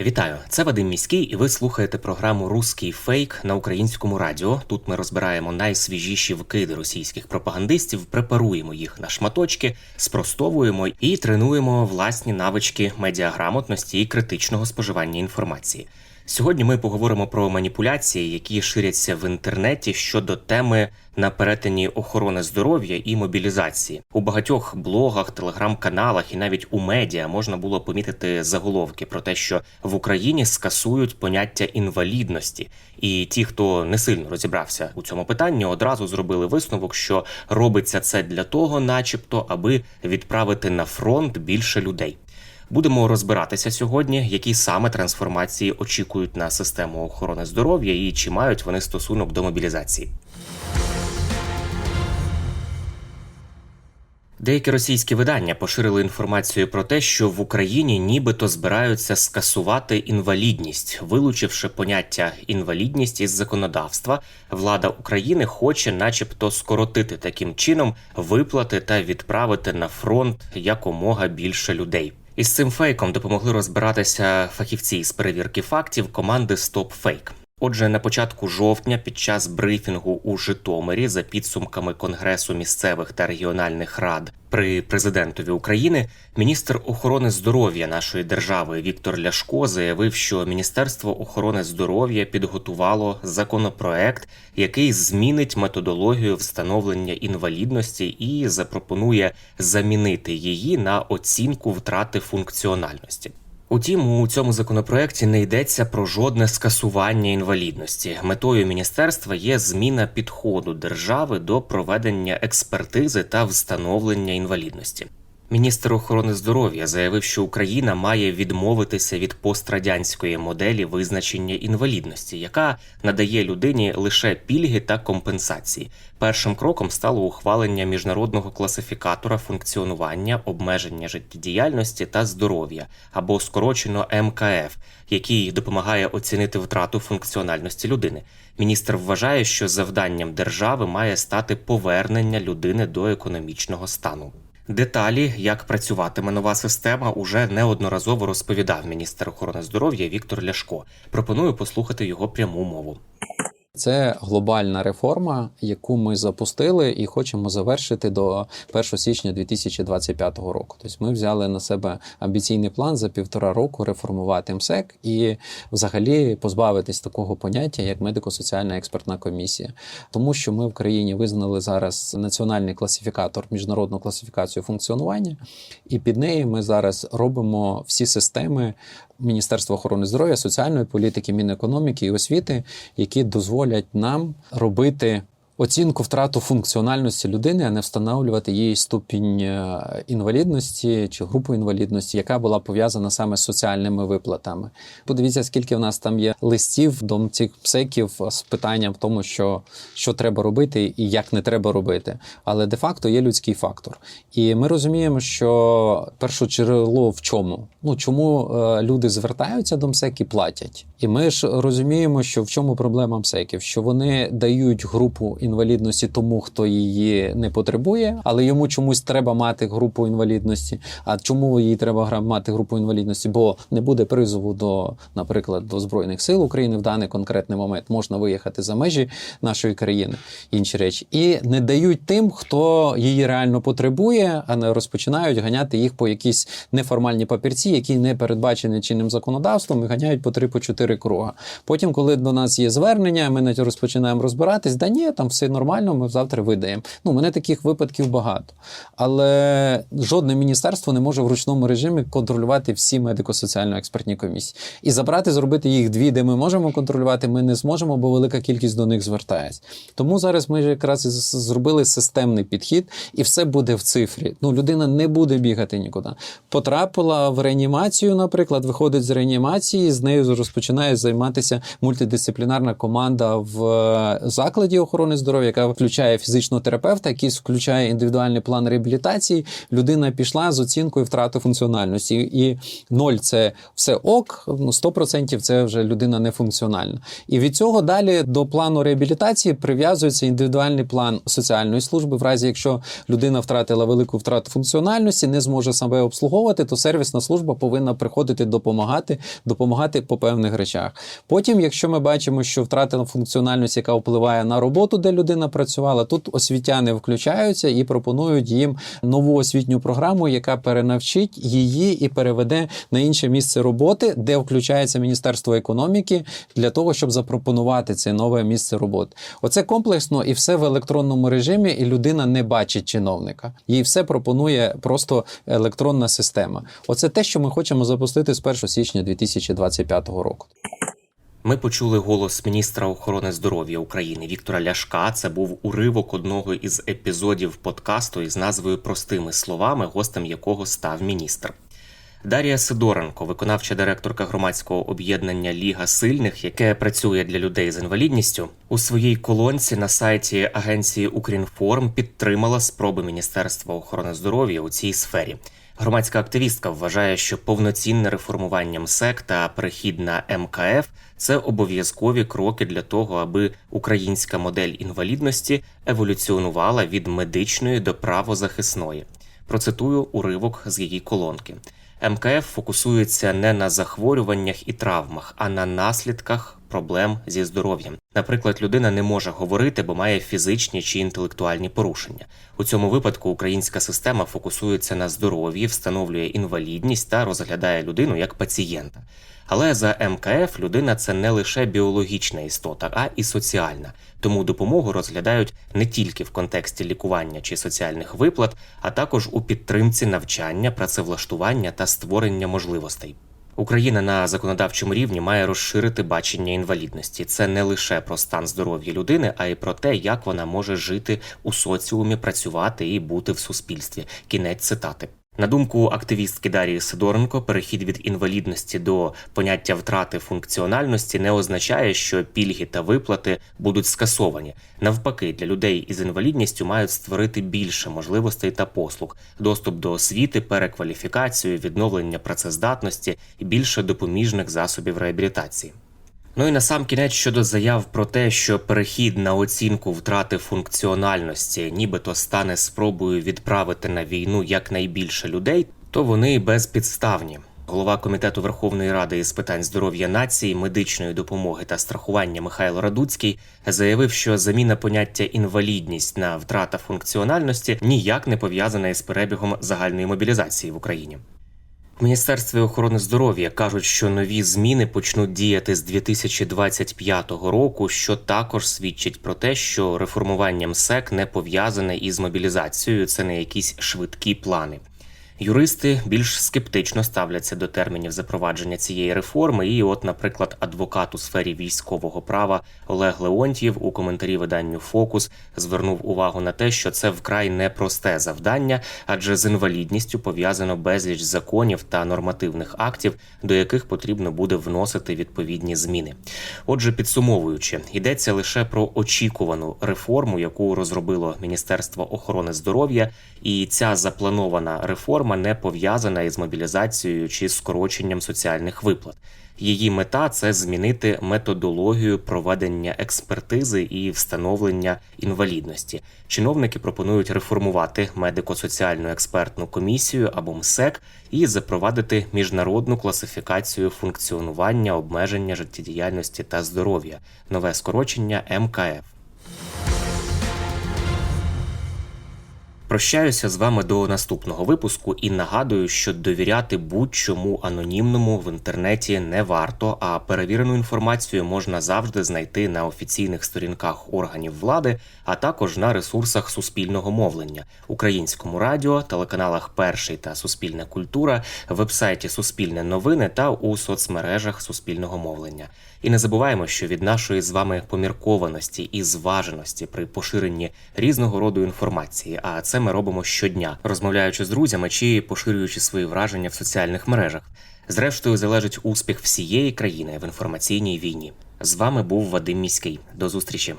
Вітаю, це Вадим Міський, і ви слухаєте програму Руський фейк на українському радіо. Тут ми розбираємо найсвіжіші вкиди російських пропагандистів, препаруємо їх на шматочки, спростовуємо і тренуємо власні навички медіаграмотності і критичного споживання інформації. Сьогодні ми поговоримо про маніпуляції, які ширяться в інтернеті щодо теми на перетині охорони здоров'я і мобілізації. У багатьох блогах, телеграм-каналах і навіть у медіа можна було помітити заголовки про те, що в Україні скасують поняття інвалідності. І ті, хто не сильно розібрався у цьому питанні, одразу зробили висновок, що робиться це для того, начебто, аби відправити на фронт більше людей. Будемо розбиратися сьогодні, які саме трансформації очікують на систему охорони здоров'я і чи мають вони стосунок до мобілізації. Деякі російські видання поширили інформацію про те, що в Україні нібито збираються скасувати інвалідність, вилучивши поняття інвалідність із законодавства. Влада України хоче, начебто, скоротити таким чином виплати та відправити на фронт якомога більше людей. Із цим фейком допомогли розбиратися фахівці з перевірки фактів команди StopFake. Отже, на початку жовтня, під час брифінгу у Житомирі, за підсумками Конгресу місцевих та регіональних рад при президентові України, міністр охорони здоров'я нашої держави Віктор Ляшко заявив, що Міністерство охорони здоров'я підготувало законопроект, який змінить методологію встановлення інвалідності і запропонує замінити її на оцінку втрати функціональності. Утім, у цьому законопроекті не йдеться про жодне скасування інвалідності. Метою міністерства є зміна підходу держави до проведення експертизи та встановлення інвалідності. Міністр охорони здоров'я заявив, що Україна має відмовитися від пострадянської моделі визначення інвалідності, яка надає людині лише пільги та компенсації. Першим кроком стало ухвалення міжнародного класифікатора функціонування, обмеження життєдіяльності та здоров'я або скорочено МКФ, який допомагає оцінити втрату функціональності людини. Міністр вважає, що завданням держави має стати повернення людини до економічного стану. Деталі, як працюватиме нова система, уже неодноразово розповідав міністр охорони здоров'я Віктор Ляшко. Пропоную послухати його пряму мову. Це глобальна реформа, яку ми запустили і хочемо завершити до 1 січня 2025 року. Тобто ми взяли на себе амбіційний план за півтора року реформувати МСЕК і взагалі позбавитись такого поняття, як медико-соціальна експертна комісія, тому що ми в країні визнали зараз національний класифікатор, міжнародну класифікацію функціонування, і під нею ми зараз робимо всі системи Міністерства охорони здоров'я, соціальної політики, Мінекономіки і освіти, які дозволять нам робити оцінку втрату функціональності людини, а не встановлювати її ступінь е, інвалідності чи групу інвалідності, яка була пов'язана саме з соціальними виплатами. Подивіться, скільки в нас там є листів до цих псеків з питанням в тому, що, що треба робити і як не треба робити. Але де-факто є людський фактор. І ми розуміємо, що перше джерело в чому? Ну чому е, люди звертаються до МСЕК і платять? І ми ж розуміємо, що в чому проблема МСЕКів, що вони дають групу інвалідності тому, хто її не потребує, але йому чомусь треба мати групу інвалідності. А чому їй треба мати групу інвалідності? Бо не буде призову до, наприклад, до збройних сил України в даний конкретний момент можна виїхати за межі нашої країни, інші речі, і не дають тим, хто її реально потребує, а не розпочинають ганяти їх по якісь неформальні папірці, які не передбачені чинним законодавством, і ганяють по три по чотири круга. Потім, коли до нас є звернення, ми навіть розпочинаємо розбиратись, да ні, там все все нормально, ми завтра видаємо. Ну, мене таких випадків багато. Але жодне міністерство не може в ручному режимі контролювати всі медико-соціально експертні комісії. І забрати, зробити їх дві, де ми можемо контролювати, ми не зможемо, бо велика кількість до них звертається. Тому зараз ми якраз зробили системний підхід, і все буде в цифрі. Ну, людина не буде бігати нікуди. Потрапила в реанімацію, наприклад, виходить з реанімації, з нею розпочинає займатися мультидисциплінарна команда в е, закладі охорони здоров'я, яка включає фізичного терапевта, який включає індивідуальний план реабілітації. Людина пішла з оцінкою втрати функціональності. І ноль це все ок, ну 100% це вже людина нефункціональна. І від цього далі до плану реабілітації прив'язується індивідуальний план соціальної служби. В разі якщо людина втратила велику втрату функціональності, не зможе себе обслуговувати, то сервісна служба повинна приходити допомагати, допомагати по певних речах. Потім, якщо ми бачимо, що втратила функціональність, яка впливає на роботу, де людина працювала, тут освітяни включаються і пропонують їм нову освітню програму, яка перенавчить її і переведе на інше місце роботи, де включається Міністерство економіки для того, щоб запропонувати це нове місце роботи. Оце комплексно і все в електронному режимі, і людина не бачить чиновника. Їй все пропонує просто електронна система. Оце те, що ми хочемо запустити з 1 січня 2025 року. Ми почули голос міністра охорони здоров'я України Віктора Ляшка. Це був уривок одного із епізодів подкасту із назвою Простими словами, гостем якого став міністр. Дар'я Сидоренко, виконавча директорка громадського об'єднання Ліга сильних, яке працює для людей з інвалідністю, у своїй колонці на сайті агенції Укрінформ підтримала спроби Міністерства охорони здоров'я у цій сфері. Громадська активістка вважає, що повноцінне реформування МСЕК та перехід на МКФ це обов'язкові кроки для того, аби українська модель інвалідності еволюціонувала від медичної до правозахисної. Процитую уривок з її колонки. МКФ фокусується не на захворюваннях і травмах, а на наслідках проблем зі здоров'ям. Наприклад, людина не може говорити, бо має фізичні чи інтелектуальні порушення. У цьому випадку українська система фокусується на здоров'ї, встановлює інвалідність та розглядає людину як пацієнта. Але за МКФ людина це не лише біологічна істота, а і соціальна. Тому допомогу розглядають не тільки в контексті лікування чи соціальних виплат, а також у підтримці навчання, працевлаштування та створення можливостей. Україна на законодавчому рівні має розширити бачення інвалідності. Це не лише про стан здоров'я людини, а й про те, як вона може жити у соціумі, працювати і бути в суспільстві. Кінець цитати. На думку активістки Дарії Сидоренко, перехід від інвалідності до поняття втрати функціональності не означає, що пільги та виплати будуть скасовані. Навпаки, для людей із інвалідністю мають створити більше можливостей та послуг, доступ до освіти, перекваліфікацію, відновлення працездатності і більше допоміжних засобів реабілітації. Ну і на сам кінець щодо заяв про те, що перехід на оцінку втрати функціональності нібито стане спробою відправити на війну якнайбільше людей, то вони безпідставні. Голова комітету Верховної Ради із питань здоров'я нації, медичної допомоги та страхування Михайло Радуцький заявив, що заміна поняття інвалідність на втрата функціональності ніяк не пов'язана із перебігом загальної мобілізації в Україні. Міністерстві охорони здоров'я кажуть, що нові зміни почнуть діяти з 2025 року, що також свідчить про те, що реформування МСЕК не пов'язане із мобілізацією. Це не якісь швидкі плани. Юристи більш скептично ставляться до термінів запровадження цієї реформи. І, от, наприклад, адвокат у сфері військового права Олег Леонтьєв у коментарі виданню Фокус звернув увагу на те, що це вкрай непросте завдання, адже з інвалідністю пов'язано безліч законів та нормативних актів, до яких потрібно буде вносити відповідні зміни. Отже, підсумовуючи, йдеться лише про очікувану реформу, яку розробило Міністерство охорони здоров'я, і ця запланована реформа не пов'язана із мобілізацією чи скороченням соціальних виплат. Її мета це змінити методологію проведення експертизи і встановлення інвалідності. Чиновники пропонують реформувати медико-соціальну експертну комісію або МСЕК і запровадити міжнародну класифікацію функціонування, обмеження життєдіяльності та здоров'я, нове скорочення МКФ. Прощаюся з вами до наступного випуску і нагадую, що довіряти будь-чому анонімному в інтернеті не варто, а перевірену інформацію можна завжди знайти на офіційних сторінках органів влади, а також на ресурсах суспільного мовлення, українському радіо, телеканалах Перший та Суспільна культура, вебсайті Суспільне новини та у соцмережах суспільного мовлення. І не забуваємо, що від нашої з вами поміркованості і зваженості при поширенні різного роду інформації, а це ми робимо щодня, розмовляючи з друзями чи поширюючи свої враження в соціальних мережах. Зрештою, залежить успіх всієї країни в інформаційній війні. З вами був Вадим Міський. До зустрічі.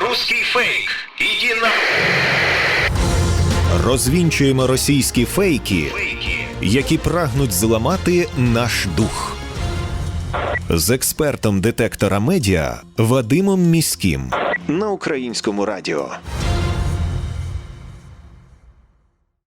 Русский фейк. Иди на... Розвінчуємо російські фейки, Фейки. які прагнуть зламати наш дух. З експертом детектора медіа Вадимом Міським на українському радіо.